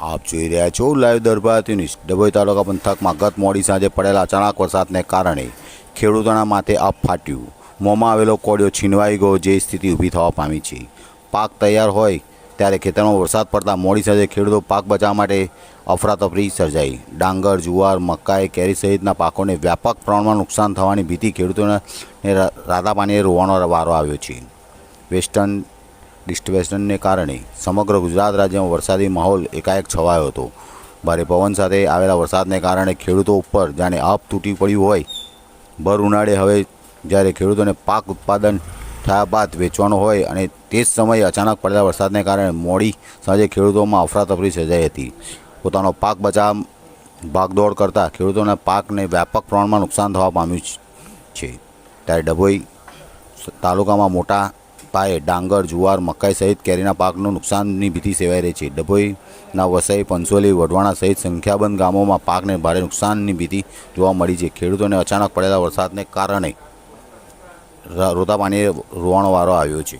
આપ જોઈ રહ્યા છો લાઈવ દરબાર ન્યૂઝ. ડભોઈ તાલુકા પંથકમાં ગત મોડી સાંજે પડેલા અચાનક વરસાદને કારણે ખેડૂતોના માથે આપ ફાટ્યું. મોંમાં આવેલો કોડિયો છીનવાઈ ગયો જે સ્થિતિ ઊભી થવા પામી છે. પાક તૈયાર હોય ત્યારે ખેતરમાં વરસાદ પડતા મોડી સાંજે ખેડૂતો પાક બચાવવા માટે અફરાતફરી સર્જાઈ. ડાંગર, જુવાર, મકાઈ, કેરી સહિતના પાકોને વ્યાપક પ્રમાણમાં નુકસાન થવાની ભીતિ ખેડૂતોને રાધા પાણીએ રોવાનો વારો આવ્યો છે. વેસ્ટર્ન ડિસ્ટર્બન્સને કારણે સમગ્ર ગુજરાત રાજ્યમાં વરસાદી માહોલ એકાએક છવાયો હતો. ભારે પવન સાથે આવેલા વરસાદને કારણે ખેડૂતો ઉપર જાણે આપ તૂટી પડ્યું હોય. ભર ઉનાળે હવે જ્યારે ખેડૂતોને પાક ઉત્પાદન થયા બાદ વેચવાનો હોય અને તે જ સમયે અચાનક પડેલા વરસાદને કારણે મોડી સાંજે ખેડૂતોમાં અફરાતફરી સર્જાઈ હતી. પોતાનો પાક બચાવ ભાગદોડ કરતાં ખેડૂતોના પાકને વ્યાપક પ્રમાણમાં નુકસાન થવા પામ્યું છે. ત્યારે ડભોઈ તાલુકામાં મોટા પાયે ડાંગર, જુવાર, મકાઈ સહિત કેરીના પાકનું નુકસાનની ભીતિ સેવાઈ રહી છે. ડભોઈના વસઈ, પંચોલી, વઢવાણા સહિત સંખ્યાબંધ ગામોમાં પાકને ભારે નુકસાનની ભીતિ જોવા મળી છે. ખેડૂતોને અચાનક પડેલા વરસાદને કારણે રોતા પાણીએ રોવાનો વારો આવ્યો છે.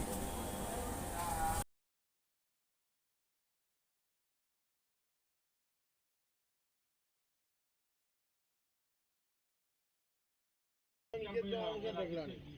મોણસ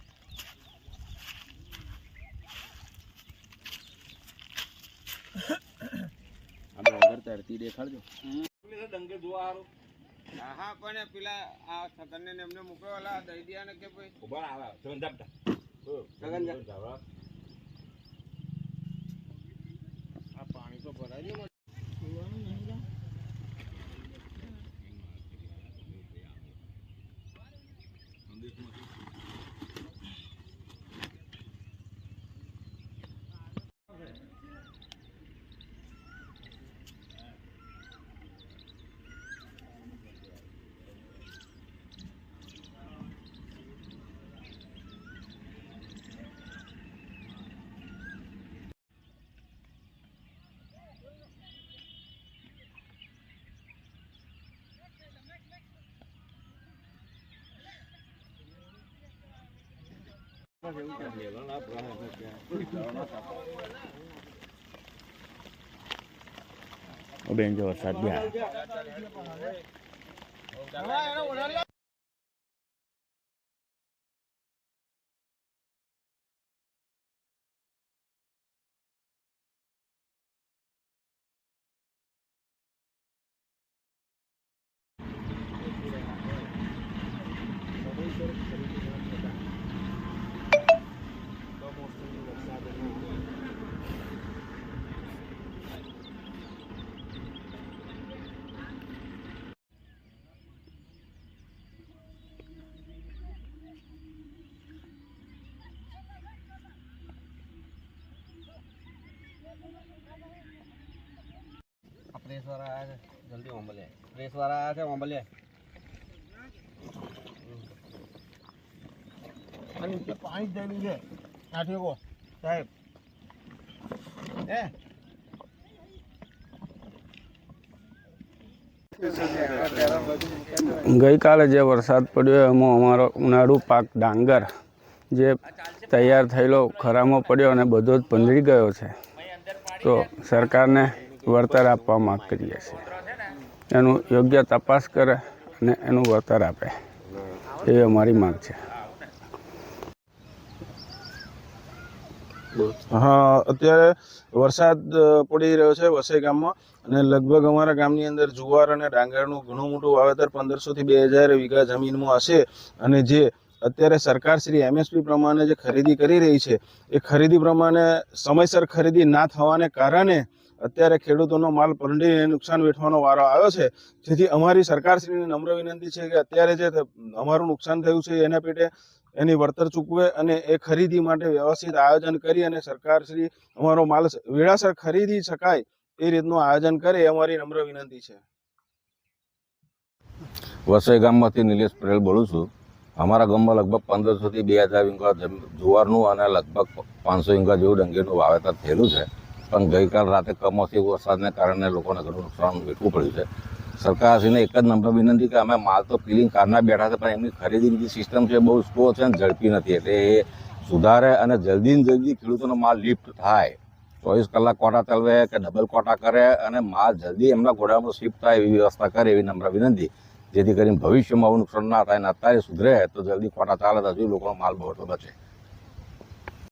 તરતી દેખાડજો. હા હા પણ પેલા આ છગનને ને એમને મૂક્યો ઓલા દઈ દયા ને કે ભાઈ? ઊભા આવે સમજાવતા છગન આ પાણી તો ભરાય ને બેન જો વરસાદ બી આવે પ્રેસ વાળા આયા છે જલ્દી ઓમ્બલે પ્રેસ વાળા આયા છે ઓમ્બલે પાણી જ જઈને છે ઠેકો સાહેબ હે ગઈકાલે જે વરસાદ પડ્યો એમાં અમારો ઉનાળુ પાક ડાંગર જે તૈયાર થયેલો ખરામાં પડ્યો અને બધો જ પંદરી ગયો છે. તો સરકારને વળતર આપવા માગ કરીએ છીએ. એનું યોગ્ય તપાસ કરે અને એનું વળતર આપે. એવી અમારી માગ છે. હા, અત્યારે વરસાદ પડી રહ્યો છે વસઈ ગામમાં અને લગભગ અમારા ગામની અંદર જુવાર અને ડાંગરનું ઘણું મોટું વાવેતર પંદરસો થી બે હજાર વીઘા જમીનમાં હશે અને જે અત્યારે સરકાર શ્રી એમએસપી પ્રમાણે જે ખરીદી કરી રહી છે, એ ખરીદી પ્રમાણે સમયસર ખરીદી ના થવાને કારણે અત્યારે ખેડૂતોનો માલ પલટીને નુકસાન વેઠવાનો વારો આવ્યો છે. જેથી અમારી સરકારશ્રીની નમ્ર વિનંતી છે કે અત્યારે જે અમારું નુકસાન થયું છે એના પેટે એની વળતર ચૂકવે અને એ ખરીદી માટે વ્યવસ્થિત આયોજન કરી અને સરકારશ્રી અમારો માલ વેળાસર ખરીદી શકાય એ રીતનું આયોજન કરે એ અમારી નમ્ર વિનંતી છે. વસઈ ગામમાંથી નિલેશ પટેલ બોલું છું. અમારા ગામમાં લગભગ પંદરસોથી બે હજાર વીંગા જુવારનું અને લગભગ પાંચસો વીંગા જેવું ડંગીનું વાવેતર થયેલું છે. પણ ગઈકાલ રાતે કમોસમી વરસાદને કારણે લોકોને ઘણું નુકસાન વેઠવું પડ્યું છે. સરકારશ્રીને એક જ નંબર વિનંતી કે અમે માલ તો પિલિંગ કારના બેઠા છે, પણ એમની ખરીદીની જે સિસ્ટમ છે બહુ સ્લો છે અને ઝડપી નથી. એટલે એ સુધારે અને જલ્દી ને જલ્દી ખેડૂતોનો માલ લિફ્ટ થાય. ચોવીસ કલાક કોટા ચાલવે કે ડબલ કોટા કરે અને માલ જલ્દી એમના ગોડામાં શિફ્ટ થાય એવી વ્યવસ્થા કરે એવી નમ્ર વિનંતી. જેથી કરીને ભવિષ્યમાં આવું નુકસાન ના થાય અને અત્યારે સુધરે તો જલ્દી કોટા ચાલે તો હજુ લોકોનો માલ બહુ બચે.